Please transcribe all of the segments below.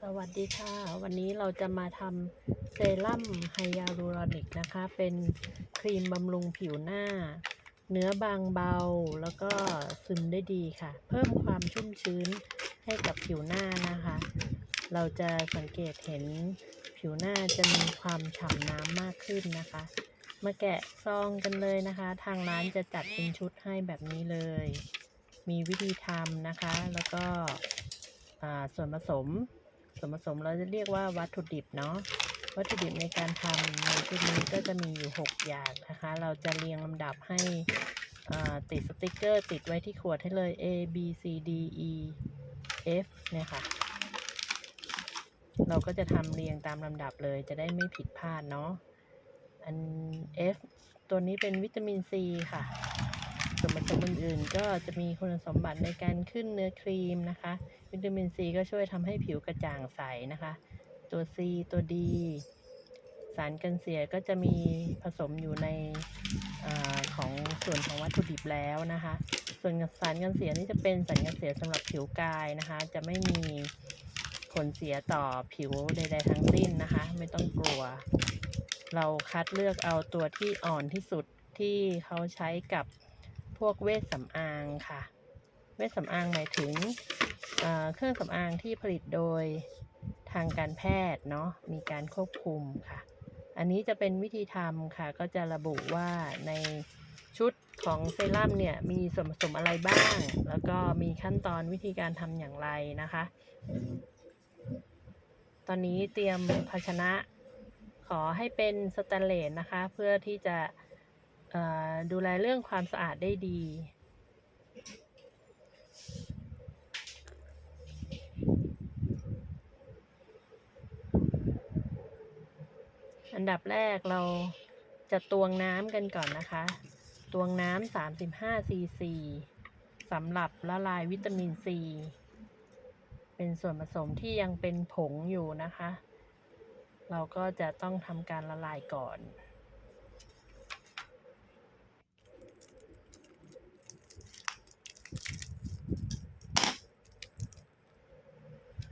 สวัสดีค่ะ วันนี้เราจะมาทำเซรั่มไฮยาลูรอนิกนะคะ เป็นครีมบำรุงผิวหน้า เนื้อบางเบาแล้วก็ซึมได้ดีค่ะ เพิ่มความชุ่มชื้นให้กับผิวหน้านะคะ เราจะสังเกตเห็นผิวหน้าจะมีความฉ่ำน้ำมากขึ้นนะคะ มาแกะซองกันเลยนะคะ ทางร้านจะจัดเป็นชุดให้แบบนี้เลย มีวิธีทำนะคะแล้วก็ ส่วนผสม ส่วนผสมเราจะเรียกว่าวัตถุดิบเนาะวัตถุดิบในการทำในชุดนี้ก็จะมีอยู่ 6 อย่างนะคะ เราจะเรียงลำดับให้ติดสติกเกอร์ ติดไว้ที่ขวดให้เลย A B C D E F เนี่ยค่ะ เราก็จะทำเรียงตามลำดับเลยจะได้ไม่ผิดพลาดเนาะ อัน F ตัวนี้เป็นวิตามินซีค่ะ ส่วนผสมอื่นๆ ก็จะมีคุณสมบัติในการขึ้นเนื้อครีมนะคะ วิตามินซีก็ช่วยทำให้ผิวกระจ่างใสนะคะ ตัว C ตัว D สารกันเสียก็จะมีผสมอยู่ในอของส่วนของวัตถุดิบแล้วนะคะ ส่วนสารกันเสียนี่จะเป็นสารกันเสียสำหรับผิวกายนะคะ จะไม่มีผลเสียต่อผิวใดๆทั้งสิ้นนะคะ ไม่ต้องกลัว เราคัดเลือกเอาตัวที่อ่อนที่สุดที่เขาใช้กับ วกเวชสำอางค่ะ เวชสำอางหมายถึงเเครื่องสำอางที่ผลิตโดยทางการแพทย์เนาะมีการควบคุมค่ะ อันนี้จะเป็นวิธีทำค่ะ ก็จะระบุว่าในชุดของเซรั่มเนี่ยมีส่วนผสมอะไรบ้าง แล้วก็มีขั้นตอนวิธีการทำอย่างไรนะคะ ตอนนี้เตรียมภาชนะขอให้เป็นสแตนเลสนะคะ เพื่อที่จะ ดูแลเรื่องความสะอาดได้ดี อันดับแรกเราจะตวงน้ำกันก่อนนะคะ ตวงน้ำ35ซีซีสำหรับละลายวิตามินซี เป็นส่วนผสมที่ยังเป็นผงอยู่นะคะ เราก็จะต้องทำการละลายก่อน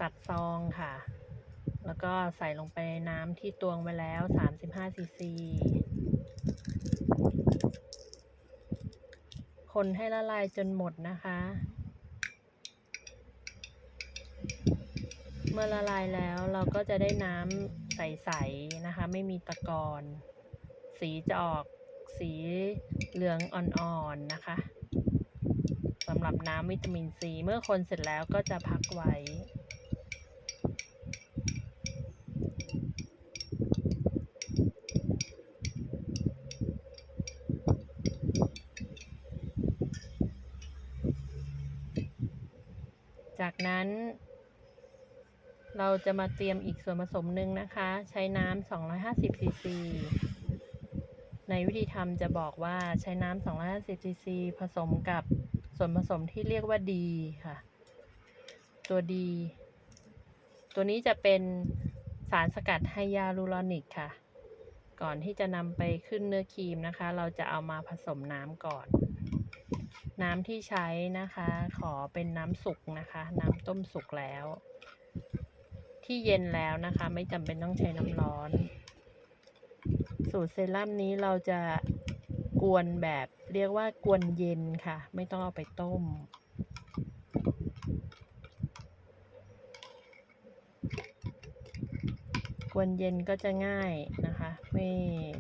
ตัดซองค่ะ แล้วก็ใส่ลงไปในน้ำที่ตวงไว้แล้ว 35ซีซีคนให้ละลายจนหมดนะคะ เมื่อละลายแล้วเราก็จะได้น้ำใสๆนะคะ ไม่มีตะกอนสีจะออกสีเหลืองอ่อนๆนะคะสำหรับน้ำวิตามินซี เมื่อคนเสร็จแล้วก็จะพักไว้ นั้น เราจะมาเตรียมอีกส่วนผสมหนึ่งนะคะ ใช้น้ำ250ซีซีในวิธีทำจะบอกว่าใช้น้ำ250ซีซีผสมกับส่วนผสมที่เรียกว่าดีค่ะ ตัวดี ตัวนี้จะเป็นสารสกัดไฮยาลูรอนิกค่ะ ก่อนที่จะนำไปขึ้นเนื้อครีมนะคะ เราจะเอามาผสมน้ำก่อน น้ำที่ใช้นะคะ ขอเป็นน้ำสุกนะคะ น้ำต้มสุกแล้ว ที่เย็นแล้วนะคะ ไม่จำเป็นต้องใช้น้ำร้อน สูตรเซรั่มนี้เราจะกวนแบบเรียกว่ากวนเย็นค่ะ ไม่ต้องเอาไปต้ม กวนเย็นก็จะง่ายนะคะ ไม่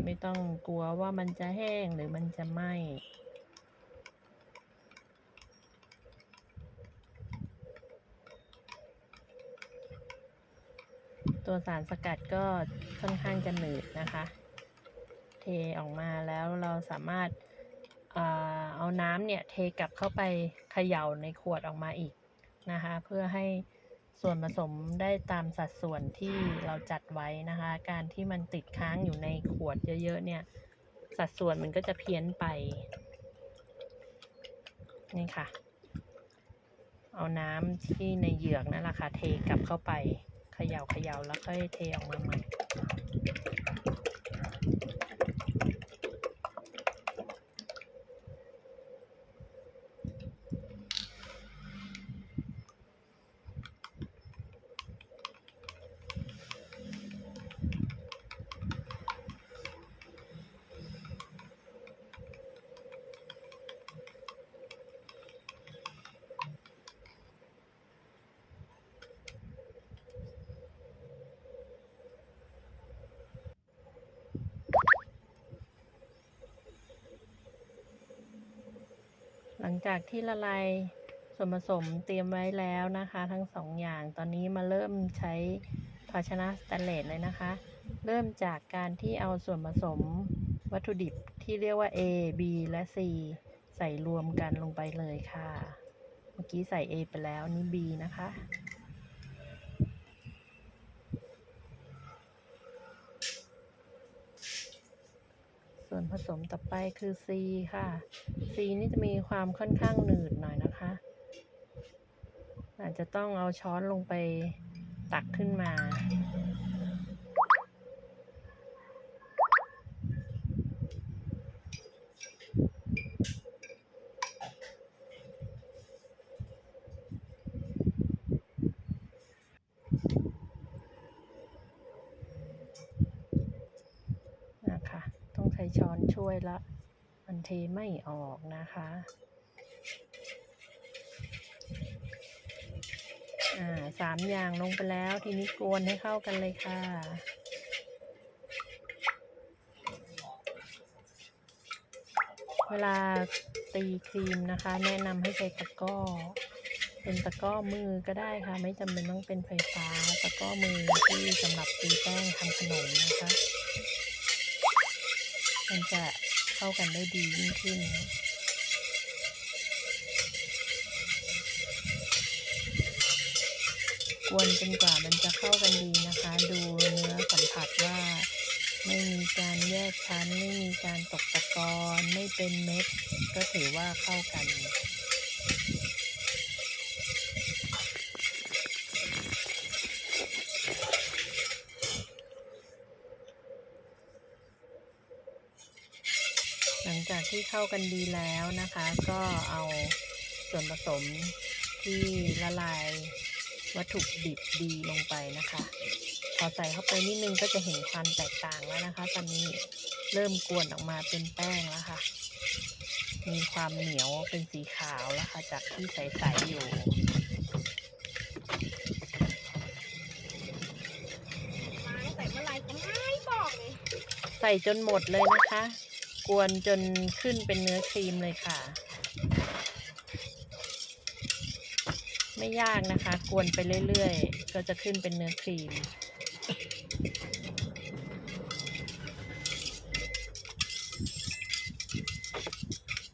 ไม่ต้องกลัวว่ามันจะแห้งหรือมันจะไหม้ ตัวสารสกัดก็ค่อนข้างจะหนืดนะคะ เทออกมาแล้วเราสามารถเอาน้ำเนี่ยเทกลับเข้าไปเขย่าในขวดออกมาอีกนะคะ เพื่อให้ส่วนผสมได้ตามสัดส่วนที่เราจัดไว้นะคะ การที่มันติดค้างอยู่ในขวดเยอะๆเนี่ย สัดส่วนมันก็จะเพี้ยนไป นี่ค่ะ เอาน้ำที่ในเหยือกนั่นแหละค่ะเทกลับเข้าไป เขย่าเขย่าแล้วค่อยเทออกมาใหม่ จากที่ละลายส่วนผสมเตรียมไว้แล้วนะคะ ทั้งสองอย่างตอนนี้มาเริ่มใช้ภาชนะสแตนเลสเลยนะคะ เริ่มจากการที่เอาส่วนผสมวัตถุดิบที่เรียกว่า A B และ C ใส่รวมกันลงไปเลยค่ะ เมื่อกี้ใส่ A ไปแล้วนี่ B นะคะ ส่วนผสมต่อไปคือ C ค่ะ C นี่จะมีความค่อนข้างหนืดหน่อยนะคะ อาจจะต้องเอาช้อนลงไปตักขึ้นมา นะคะ ต้องใช้ช้อนช่วยละมันเทไม่ออกนะคะอ่าสามอย่างลงไปแล้วทีนี้กวนให้เข้ากันเลยค่ะ เวลาตีครีมนะคะ แนะนำให้ใช้ตะกร้อ เป็นตะกร้อมือก็ได้ค่ะ ไม่จำเป็นต้องเป็นไฟฟ้า ตะกร้อมือที่สำหรับตีแป้งทำขนมนะคะ มันจะเข้ากันได้ดียิ่งขึ้น กวนจนกว่ามันจะเข้ากันดีนะคะ ดูเนื้อสัมผัสว่า ไม่มีการแยกชั้น ไม่มีการตกตะกอนไม่เป็นเม็ด ก็ถือว่าเข้ากัน ที่เข้ากันดีแล้วนะคะ ก็เอาส่วนผสมที่ละลายวัตถุดิบดีลงไปนะคะ พอใส่เข้าไปนิดนึงก็จะเห็นความแตกต่างแล้วนะคะ ตอนนี้เริ่มกวนออกมาเป็นแป้งแล้วค่ะ มีความเหนียวเป็นสีขาวแล้วค่ะ จากที่ใสๆอยู่มาตั้งแต่เมื่อไหรก็ไม่บอกเลยใส่จนหมดเลยนะคะ กวนจนขึ้นเป็นเนื้อครีมเลยค่ะ ไม่ยากนะคะ กวนไปเรื่อยๆ ก็จะขึ้นเป็นเนื้อครีม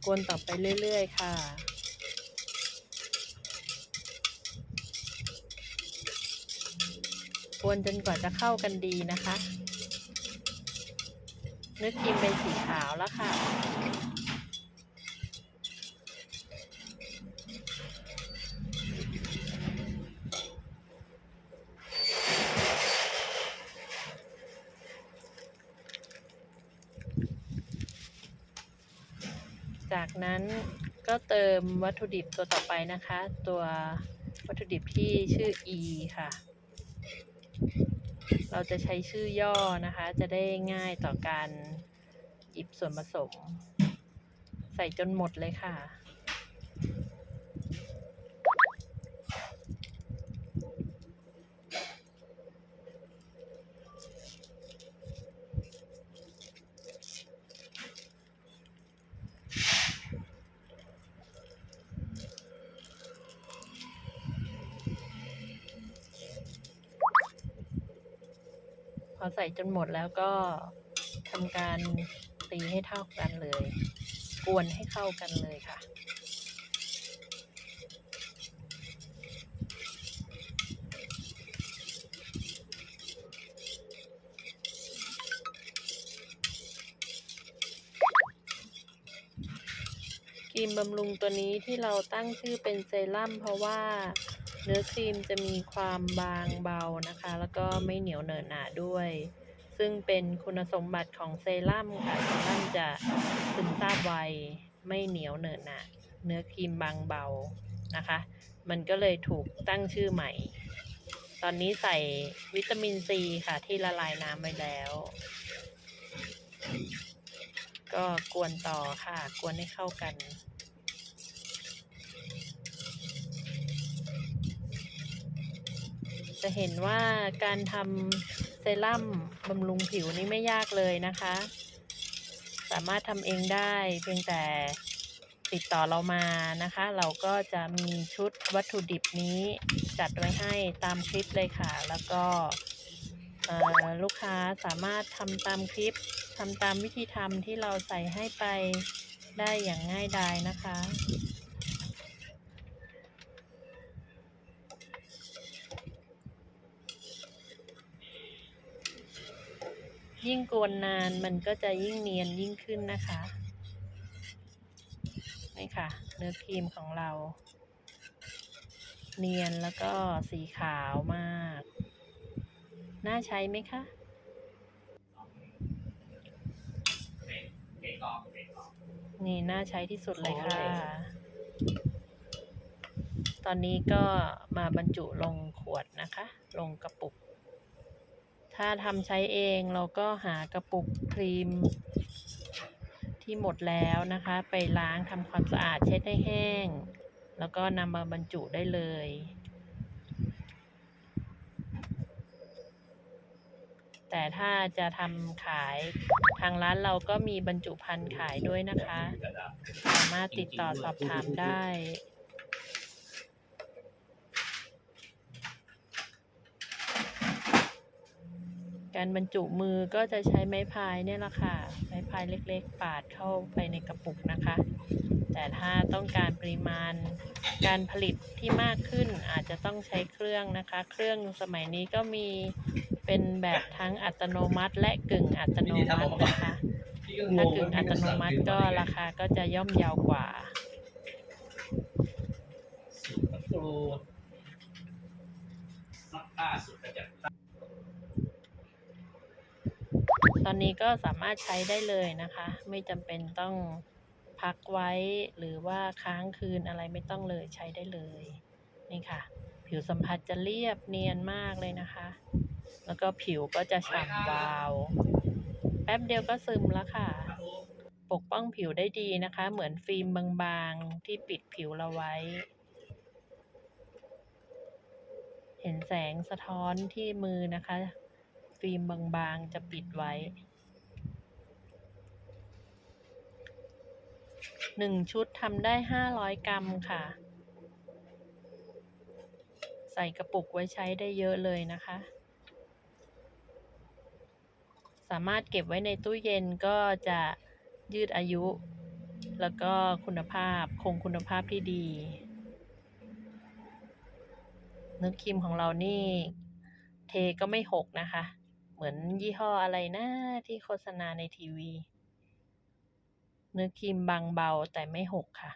กวนต่อไปเรื่อยๆ ค่ะกวนจนกว่าจะเข้ากันดีนะคะ นื้อครีมเป็นสีขาวแล้วค่ะ จากนั้นก็เติมวัตถุดิบตัวต่อไปนะคะ ตัววัตถุดิบที่ชื่อ E ค่ะ เราจะใช้ชื่อย่อนะคะ จะได้ง่ายต่อการ หยิบส่วนผสม ใส่จนหมดเลยค่ะ พอใส่จนหมดแล้วก็ทำการ ตีให้เท่ากันเลย กวนให้เข้ากันเลยค่ะ ครีมบำรุงตัวนี้ที่เราตั้งชื่อเป็นเซรั่มเพราะว่าเนื้อครีมจะมีความบางเบานะคะ แล้วก็ไม่เหนียวเหนอะหนาด้วย ซึ่งเป็นคุณสมบัติของเซรั่มค่ะเซรั่มจะซึมซาบไวไม่เหนียวเหนอะหนะเนื้อครีมบางเบานะคะ มันก็เลยถูกตั้งชื่อใหม่ ตอนนี้ใส่วิตามินซีค่ะที่ละลายน้ำไปแล้ว ก็กวนต่อค่ะ กวนให้เข้ากันจะเห็นว่าการทำ รั่มบำรุงผิวนี่ไม่ยากเลยนะคะ สามารถทำเองได้เพียงแต่ติดต่อเรามานะคะ เราก็จะมีชุดวัตถุดิบนี้จัดไว้ให้ตามคลิปเลยค่ะ แล้วก็ลูกค้าสามารถทำตามคลิปทำตามวิธีทำที่เราใส่ให้ไปได้อย่างง่ายดายนะคะ ยิ่งกวนนานมันก็จะยิ่งเนียนยิ่งขึ้นนะคะนี่ค่ะ เนื้อครีมของเรา เนียนแล้วก็สีขาวมาก น่าใช้ไหมคะนี่น่าใช้ที่สุดเลยค่ะ ตอนนี้ก็มาบรรจุลงขวดนะคะ ลงกระปุก ถ้าทำใช้เองเราก็หากระปุกครีม ที่หมดแล้วนะคะ ไปล้างทำความสะอาดเช็ดให้แห้ง แล้วก็นำมาบรรจุได้เลยแต่ถ้าจะทำขายทางร้านเราก็มีบรรจุภัณฑ์ขายด้วยนะคะ สามารถติดต่อสอบถามได้ การบรรจุมือก็จะใช้ไม้พายเนี่ยแหละค่ะ ไม้พายเล็กๆ ปาดเข้าไปในกระปุกนะคะ แต่ถ้าต้องการปริมาณการผลิตที่มากขึ้นอาจจะต้องใช้เครื่องนะคะ เครื่องสมัยนี้ก็มีเป็นแบบทั้งอัตโนมัติ และกึ่งอัตโนมัตินะคะ ถ้ากึ่งอัตโนมัติก็ราคาก็จะย่อมเยาวกว่าสูตรมะกรูดซักผ้าสูตรกระจัด ต อนนี้ก็สามารถใช้ได้เลยนะคะ ไม่จำเป็นต้องพักไว้หรือว่าค้างคืนอะไรไม่ต้องเลยใช้ได้เลย นี่ค่ะ ผิวสัมผัสจะเรียบเนียนมากเลยนะคะ แล้วก็ผิวก็จะฉ่ำวาว แป๊บเดียวก็ซึมแล้วค่ะ ปกป้องผิวได้ดีนะคะ เหมือนฟิล์มบางๆที่ปิดผิวเราไว้ เห็นแสงสะท้อนที่มือนะคะ ฟิล์มบางๆ จะปิดไว้ หนึ่งชุดทำได้ห้าร้อยกรัมค่ะ ใส่กระปุกไว้ใช้ได้เยอะเลยนะคะ สามารถเก็บไว้ในตู้เย็นก็จะยืดอายุ แล้วก็คุณภาพคงคุณภาพที่ดีเนื้อครีมของเรานี่ เทก็ไม่หกนะคะ เหมือนยี่ห้ออะไรนะ ที่โฆษณาในทีวี เนื้อครีมบางเบาแต่ไม่หกค่ะ